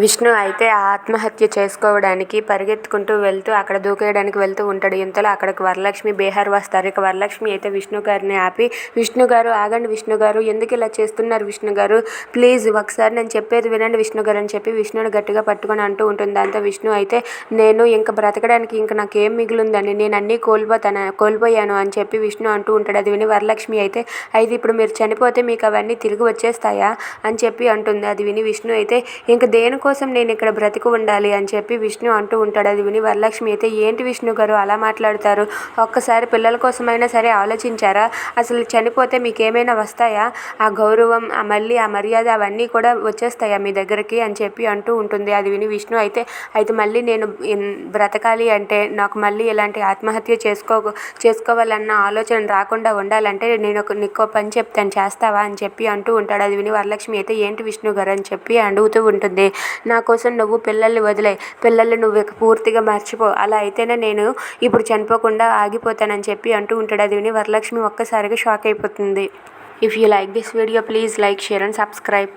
విష్ణు అయితే ఆత్మహత్య చేసుకోవడానికి పరిగెత్తుకుంటూ వెళ్తూ అక్కడ దూకేయడానికి వెళ్తూ ఉంటాడు. ఇంతలో అక్కడికి వరలక్ష్మి బీహార్ వస్తారు ఇక వరలక్ష్మి అయితే విష్ణు గారిని ఆపి విష్ణు గారు ఆగండి విష్ణు గారు ఎందుకు ఇలా చేస్తున్నారు విష్ణు గారు? ప్లీజ్ ఒకసారి నేను చెప్పేది వినండి విష్ణు గారు అని చెప్పి విష్ణుని గట్టిగా పట్టుకొని అంటూ ఉంటుంది. దాంతో విష్ణు అయితే నేను ఇంక బ్రతకడానికి ఇంక నాకేం మిగులుందని నేను అన్నీ కోల్పోతాను కోల్పోయాను అని చెప్పి విష్ణు అంటూ ఉంటాడు. అది విని వరలక్ష్మి అయితే అయితే ఇప్పుడు మీరు చనిపోతే మీకు అవన్నీ తిరిగి వచ్చేస్తాయా? అని చెప్పి అంటుంది. అది విని విష్ణు అయితే ఇంక కోసం నేను ఇక్కడ బ్రతికి ఉండాలి అని చెప్పి విష్ణు అంటూ ఉంటాడు. అది విని వరలక్ష్మి అయితే ఏంటి విష్ణు గారు అలా మాట్లాడతారు? ఒక్కసారి పిల్లల కోసమైనా సరే ఆలోచించారా? అసలు చనిపోతే మీకు ఏమైనా వస్తాయా? ఆ గౌరవం ఆ మళ్ళీ ఆ మర్యాద అవన్నీ కూడా వచ్చేస్తాయా మీ దగ్గరికి? అని చెప్పి అంటూ ఉంటుంది. అది విని విష్ణు అయితే అయితే మళ్ళీ నేను బ్రతకాలి అంటే నాకు మళ్ళీ ఇలాంటి ఆత్మహత్య చేసుకో చేసుకోవాలన్న ఆలోచన రాకుండా ఉండాలంటే నేను ఒక నీకు పని చెప్తాను. చేస్తావా? అని చెప్పి అంటూ ఉంటాడు. అది విని వరలక్ష్మి అయితే ఏంటి విష్ణు గారు? అని చెప్పి అడుగుతూ ఉంటుంది. నా కోసం నువ్వు పిల్లల్ని వదిలే. పిల్లల్ని నువ్వు పూర్తిగా మర్చిపో. అలా అయితేనే నేను ఇప్పుడు చనిపోకుండా ఆగిపోతానని చెప్పి అంటూ ఉంటాడు. అది విని వరలక్ష్మి ఒక్కసారిగా షాక్ అయిపోతుంది. If you like this video please like share and subscribe